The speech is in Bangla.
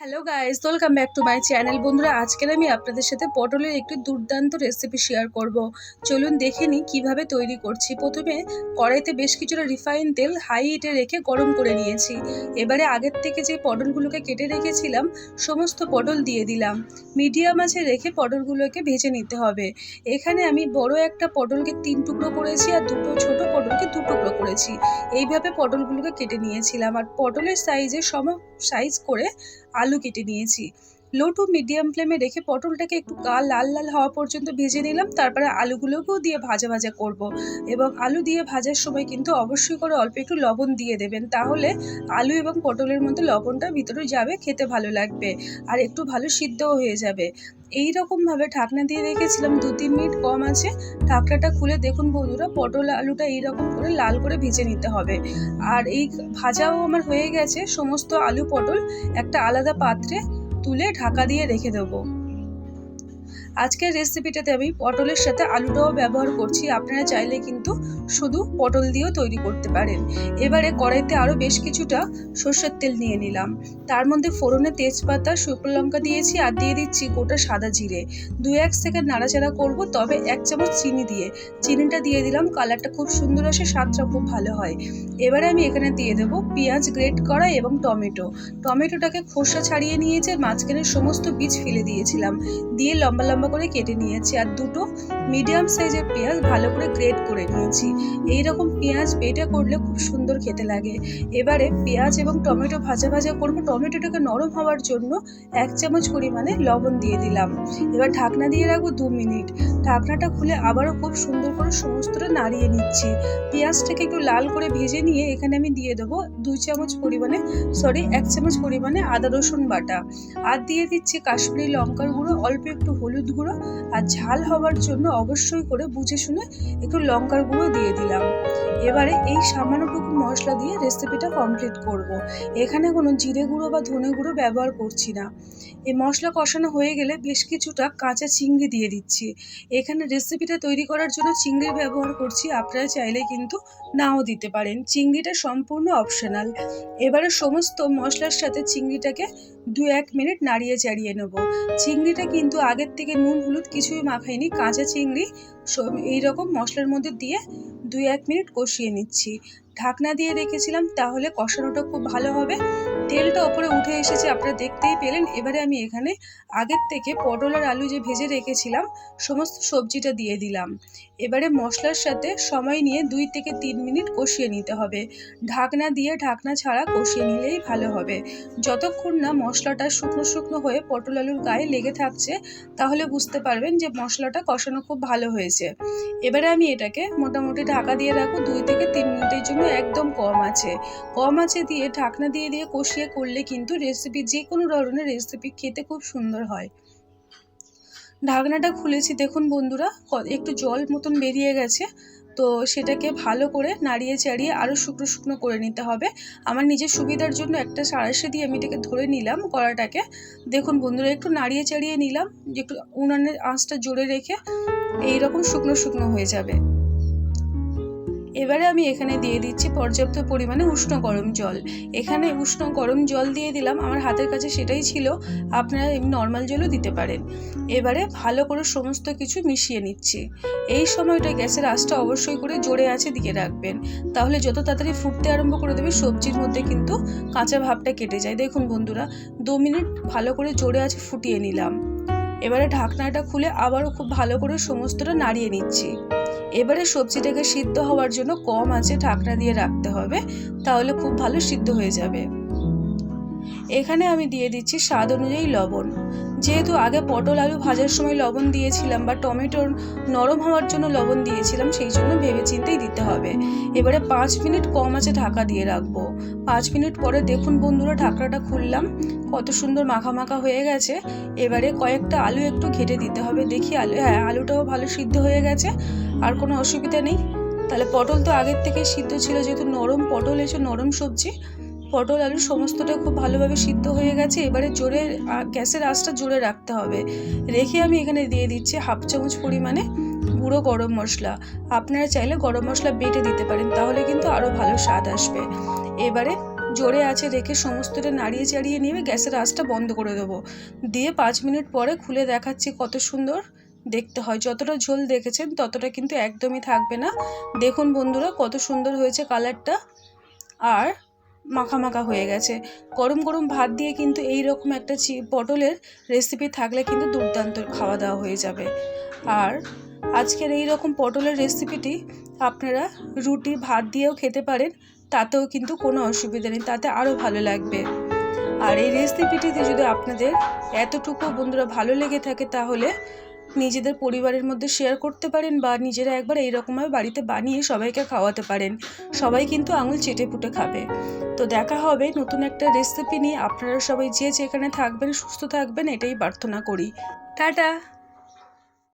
Hello guys welcome back to my channel বন্ধুরা, আজকের আমি আপনাদের সাথে পটলের একটি দুর্দান্ত রেসিপি শেয়ার করব। চলুন দেখে নিই কীভাবে তৈরি করছি। প্রথমে কড়াইতে বেশ কিছুটা রিফাইন তেল হাই হিটে রেখে গরম করে নিয়েছি। এবারে আগের থেকে যে পটলগুলোকে কেটে রেখেছিলাম, সমস্ত পটল দিয়ে দিলাম। মিডিয়াম আছে রেখে পটলগুলোকে ভেজে নিতে হবে। এখানে আমি বড় একটা পটলকে তিন টুকরো করেছি আর দুটো ছোট পটলকে দু টুকরো করেছি। এইভাবে পটলগুলোকে কেটে নিয়েছিলাম। আর পটলের সাইজে সম সাইজ করে আলু কেটে নিয়েছি। লো টু মিডিয়াম ফ্লেমে রেখে পটলটাকে একটু কাল লাল লাল হওয়া পর্যন্ত ভেজে নিলাম, তারপরে আলুগুলোকেও দিয়ে ভাজা ভাজা করব। এবং আলু দিয়ে ভাজার সময় কিন্তু অবশ্যই করে অল্প একটু লবণ দিয়ে দেবেন, তাহলে আলু এবং পটলের মধ্যে লবণটা ভিতরে যাবে, খেতে ভালো লাগবে আর একটু ভালো সিদ্ধও হয়ে যাবে এই রকমভাবে ঢাকনা দিয়ে রেখেছিলাম, দু তিন মিনিট কম আছে, ঢাকনাটা খুলে দেখুন বন্ধুরা, পটল আলুটা এইরকম করে লাল করে ভেজে নিতে হবে আর এই ভাজাও আমার হয়ে গেছে, সমস্ত আলু পটল একটা আলাদা পাত্রে তুলে ঢাকা দিয়ে রেখে দেবো। আজকের রেসিপিটাতে আমি পটলের সাথে আলুটাও ব্যবহার করছি। আপনারা চাইলে কিন্তু শুধু পটল দিয়েও তৈরি করতে পারেন। এবারে কড়াইতে আরও বেশ কিছুটা সর্ষের তেল নিয়ে নিলাম। তার মধ্যে ফোড়নে তেজপাতা, শুকনো লঙ্কা দিয়েছি আর দিয়ে দিচ্ছি গোটা সাদা জিরে। দু এক সেকেন্ড নাড়াচাড়া করব, তবে এক চামচ চিনি দিয়ে। চিনিটা দিয়ে দিলাম, কালারটা খুব সুন্দর আসে, স্বাদটা খুব ভালো হয়। এবারে আমি এখানে দিয়ে দেবো পেঁয়াজ গ্রেট করা এবং টমেটো। টমেটোটাকে খোসা ছাড়িয়ে নিয়েছে মাঝখানে সমস্ত বীজ ফেলে দিয়েছিলাম। দিয়ে লম্বা লম্বা করে কেটে নিয়েছি আর দুটো মিডিয়াম সাইজের পেঁয়াজ ভালো করে গ্রেট করে নিয়েছি। এই রকম পেঁয়াজ বেটে করলে খুব সুন্দর খেতে লাগে। এবারে পেঁয়াজ এবং টমেটো ভাজা ভাজা করব। টমেটোটাকে নরম হওয়ার জন্য এক চামচ পরিমাণে লবণ দিয়ে দিলাম। এবার ঢাকনা দিয়ে রাখব দু মিনিট। ঢাকনাটা খুলে আবারও খুব সুন্দর করে সমস্তটা নাড়িয়ে নিচ্ছি। পেঁয়াজটাকে একটু লাল করে ভেজে নিয়ে এখানে আমি দিয়ে দেবো দুই চামচ পরিমাণে সরি এক চামচ পরিমাণে আদা রসুন বাটা। আর দিয়ে দিচ্ছি কাশ্মীরি লঙ্কার গুঁড়ো, অল্প একটু হলুদ গুঁড়ো আর ঝাল হওয়ার জন্য অবশ্যই করে বুঝে শুনে একটু লঙ্কার গুঁড়ো দিয়ে দিলাম। এবারে এই সামান্যটুকু মশলা দিয়ে রেসিপিটা কমপ্লিট করব। এখানে কোনো জিরে গুঁড়ো বা ধনে গুঁড়ো ব্যবহার করছি না। এই মশলা কষানো হয়ে গেলে বেশ কিছুটা কাঁচা চিংড়ি দিয়ে দিচ্ছি। এখানে রেসিপিটা তৈরি করার জন্য চিংড়ির ব্যবহার করছি, আপনারা চাইলে কিন্তু নাও দিতে পারেন। চিংড়িটা সম্পূর্ণ অপশনাল এবারে সমস্ত মশলার সাথে চিংড়িটাকে দু এক মিনিট নাড়িয়ে চাড়িয়ে নেব। চিংড়িটা কিন্তু আগের থেকে নুন, হলুদ কিছুই মাখাইনি, কাঁচা চিংড়ি সব এইরকম মশলার মধ্যে দিয়ে দুই এক মিনিট কষিয়ে নিচ্ছি। ঢাকনা দিয়ে রেখেছিলাম, তাহলে কষানোটা খুব ভালো হবে। তেলটা ওপরে উঠে এসেছে, আপনারা দেখতেই পেলেন। এবারে আমি এখানে আগের থেকে পটল আর আলু যে ভেজে রেখেছিলাম, সমস্ত সবজিটা দিয়ে দিলাম। এবারে মশলার সাথে সময় নিয়ে দুই থেকে তিন মিনিট কষিয়ে নিতে হবে। ঢাকনা দিয়ে ঢাকনা ছাড়া কষিয়ে নিলেই ভালো হবে। যতক্ষণ না মশলাটা শুকনো শুকনো হয়ে পটল আলুর গায়ে লেগে থাকছে, তাহলে বুঝতে পারবেন যে মশলাটা কষানো খুব ভালো হয়েছে। এবারে আমি এটাকে মোটামুটি ঢাকা দিয়ে রাখব, দুই থেকে তিন মিনিটের জন্য একদম কম আছে। কম আছে দিয়ে ঢাকনা দিয়ে দিয়ে কষিয়ে করলে কিন্তু রেসিপি যে কোনো ধরনের রেসিপি খেতে খুব সুন্দর হয়। ঢাকনাটা খুলেছি। দেখুন বন্ধুরা একটু জল মতন বেরিয়ে গেছে। তো সেটাকে ভালো করে নাড়িয়ে চাড়িয়ে আরও শুকনো শুকনো করে নিতে হবে। আমার নিজের সুবিধার জন্য একটা সারাশে দিয়ে আমি এটাকে ধরে নিলাম কড়াটাকে। দেখুন বন্ধুরা, একটু নাড়িয়ে চাড়িয়ে নিলাম। একটু উনানের আঁচটা জোরে রেখে এইরকম শুকনো শুকনো হয়ে যাবে। এবারে আমি এখানে দিয়ে দিচ্ছি পর্যাপ্ত পরিমাণে উষ্ণ গরম জল। এখানে উষ্ণ গরম জল দিয়ে দিলাম, আমার হাতের কাছে সেটাই ছিল, আপনারা এমনি নর্মাল জলও দিতে পারেন। এবারে ভালো করে সমস্ত কিছু মিশিয়ে নিচ্ছি। এই সময়টা গ্যাসের আঁচটা অবশ্যই করে জোরে আছে দিয়ে রাখবেন। তাহলে যত তাড়াতাড়ি ফুটতে আরম্ভ করে দেবে, সবজির মধ্যে কিন্তু কাঁচা ভাবটা কেটে যায়। দেখুন বন্ধুরা, দু মিনিট ভালো করে জোরে আছে ফুটিয়ে নিলাম। এবারে ঢাকনাটা খুলে আবারও খুব ভালো করে সমস্তটা নাড়িয়ে নিচ্ছি। এবারে সবজিটাকে সিদ্ধ হওয়ার জন্য কম আছে ঢাকনা দিয়ে রাখতে হবে, তাহলে খুব ভালো সিদ্ধ হয়ে যাবে। এখানে আমি দিয়ে দিচ্ছি স্বাদ অনুযায়ী লবণ। যেহেতু আগে পটল আলু ভাজার সময় লবণ দিয়েছিলাম বা টমেটোর নরম হওয়ার জন্য লবণ দিয়েছিলাম, সেই জন্য ভেবে চিন্তেই দিতে হবে। এবারে পাঁচ মিনিট কম আছে ঢাকা দিয়ে রাখব। পাঁচ মিনিট পরে দেখুন বন্ধুরা, ঢাকনাটা খুললাম। কত সুন্দর মাখা মাখা হয়ে গেছে। এবারে কয়েকটা আলু একটু ঘেটে দিতে হবে। দেখি আলু হ্যাঁ আলুটাও ভালো সিদ্ধ হয়ে গেছে। আর কোনো অসুবিধা নেই। তাহলে পটল তো আগের থেকে সিদ্ধ ছিল, যেহেতু নরম পটল এসে নরম সবজি পটল আলু সমস্তটা খুব ভালোভাবে সিদ্ধ হয়ে গেছে। এবারে জোরে গ্যাসের আঁচটা জোরে রাখতে হবে। রেখে আমি এখানে দিয়ে দিচ্ছি হাফ চামচ পরিমাণে গুঁড়ো গরম মশলা। আপনারা চাইলে গরম মশলা বেটে দিতে পারেন, তাহলে কিন্তু আরও ভালো স্বাদ আসবে। এবারে জোরে আছে রেখে সমস্তটা নাড়িয়ে চাড়িয়ে নিয়ে গ্যাসের আঁচটা বন্ধ করে দেবো। দিয়ে পাঁচ মিনিট পরে খুলে দেখাচ্ছি কত সুন্দর দেখতে হয়। যতটা ঝোল দেখেছেন ততটা কিন্তু একদমই থাকবে না। দেখুন বন্ধুরা কত সুন্দর হয়েছে কালারটা। আর মাখা মাখা হয়ে গেছে। গরম গরম ভাত দিয়ে কিন্তু এই রকম একটা চি, পটলের রেসিপি থাকলে কিন্তু দুর্দান্ত খাওয়া দাওয়া হয়ে যাবে। আর আজকের এই রকম পটলের রেসিপিটি আপনারা রুটি, ভাত দিয়েও খেতে পারেন, তাতেও কিন্তু কোনো অসুবিধা নেই, তাতে আরও ভালো লাগবে। আর এই রেসিপিটিতে যদি আপনাদের এতটুকু বন্ধুরা ভালো লেগে থাকে তাহলে নিজেদের পরিবারের মধ্যে শেয়ার করতে পারেন বা নিজেরা একবার এইরকমভাবে বাড়িতে বানিয়ে সবাইকে খাওয়াতে পারেন। সবাই কিন্তু আঙুল চেটে পুটে খাবে। তো দেখা হবে নতুন একটা রেসিপি নিয়ে। আপনারা সবাই যে যেখানে থাকবেন, সুস্থ থাকবেন, এটাই প্রার্থনা করি। টাটা!